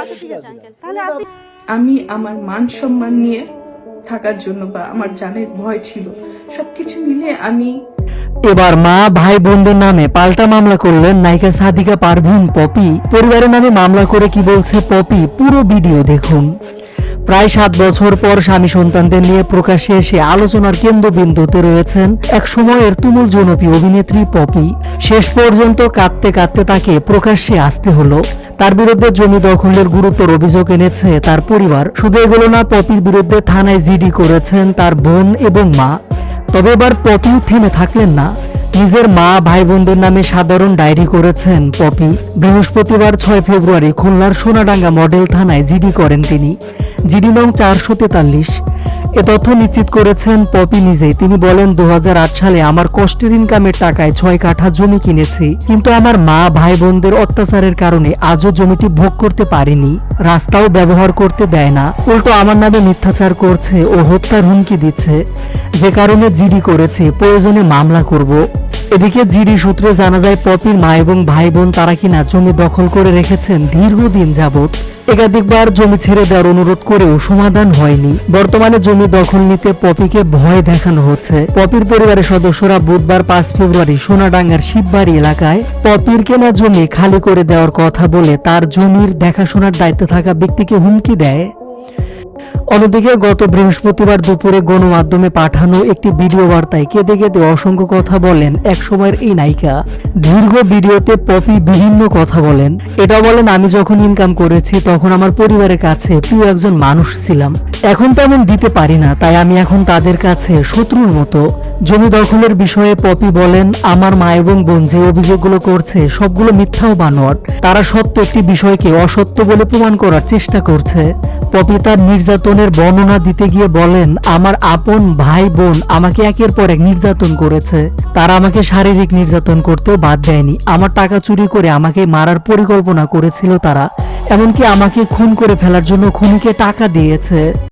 আচ্ছা ঠিক আছে আঙ্কেল। তাহলে আপনি আমি আমার মান সম্মান নিয়ে থাকার জন্য বা আমার জানের ভয় ছিল। সবকিছু মিলে আমি এবার মা ভাই বোনদের নামে পাল্টা মামলা করলেন নায়িকা সাদিকা পারভিন পপি। পরিবারের নামে মামলা করে কি বলছে পপি? পুরো ভিডিও দেখুন। প্রায় সাত বছর পর স্বামী সন্তানদের নিয়ে প্রকাশ্যে এসে আলোচনার কেন্দ্রবিন্দুতে রয়েছেন এক সময়ের তুমুল জনপ্রিয় অভিনেত্রী পপি। শেষ পর্যন্ত কাঁদতে কাঁদতে তাকে প্রকাশ্যে আসতে হলো। তার বিরুদ্ধে জমি দখলের গুরুতর অভিযোগ এনেছে তার পরিবার। শুধু এগুলো না পপির বিরুদ্ধে থানায় জিডি করেছেন তার বোন এবং মা। তবে এবার পপিও থেমে থাকলেন না। নিজের মা ভাই বোনদের নামে সাধারণ ডায়েরি করেছেন পপি। বৃহস্পতিবার ছয় ফেব্রুয়ারি খুলনার সোনাডাঙ্গা মডেল থানায় জিডি করেন তিনি। জিডি নং চারশো তেতাল্লিশ। এ তথ্য নিশ্চিত করেছেন পপি নিজেই। তিনি বলেন দু সালে আমার কষ্টের ইনকামের টাকায় ছয় কাঠা জমি কিনেছি, কিন্তু আমার মা ভাই বোনদের অত্যাচারের কারণে আজও জমিটি ভোগ করতে পারিনি, রাস্তাও ব্যবহার করতে দেয় না। উল্টো আমার নামে মিথ্যাচার করছে ও হত্যার হুমকি দিচ্ছে। যে কারণে জিডি করেছে, প্রয়োজনে মামলা করব। এদিকে জিডি সূত্রে জানা যায়, পপির মা এবং ভাই বোন তারা কিনা জমি দখল করে রেখেছেন দীর্ঘদিন যাবত একাধিকবার জমি ছেড়ে দেওয়ার অনুরোধ করেও সমাধান হয়নি। বর্তমানে জমি দখল নিতে পপিকে ভয় দেখানো হচ্ছে। পপির পরিবারের সদস্যরা বুধবার পাঁচ ফেব্রুয়ারি সোনাডাঙ্গার শিববাড়ি এলাকায় পপির কেনা জমি খালি করে দেওয়ার কথা বলে তার জমির দেখাশোনার দায়িত্বে থাকা ব্যক্তিকে হুমকি দেয়। অন্যদিকে গত বৃহস্পতিবার দুপুরে গণমাধ্যমে পাঠানো একটি ভিডিও বার্তায় কেঁদে কেঁদে অসংখ্য কথা বলেন এক সময়ের এই নায়িকা। দীর্ঘ ভিডিওতে পপি বিভিন্ন কথা বলেন। এটা বলেন, আমি যখন ইনকাম করেছি, তখন আমার পরিবারের কাছে প্রিয় একজন মানুষ ছিলাম। এখন তেমন দিতে পারি না, তাই আমি এখন তাদের কাছে শত্রুর মতো। জমি দখলের বিষয়ে পপি বলেন, আমার মা এবং বোন যে অভিযোগগুলো করছে, সবগুলো মিথ্যা ও বানোয়াট। তারা সত্য একটি বিষয়কে অসত্য বলে প্রমাণ করার চেষ্টা করছে। পপি তার নির্যাতনের বর্ণনা দিতে গিয়ে বলেন, আমার আপন ভাই বোন আমাকে একের পর এক নির্যাতন করেছে। তারা আমাকে শারীরিক নির্যাতন করতেও বাদ দেয়নি। আমার টাকা চুরি করে আমাকে মারার পরিকল্পনা করেছিল তারা। এমনকি আমাকে খুন করে ফেলার জন্য খুনিকে টাকা দিয়েছে।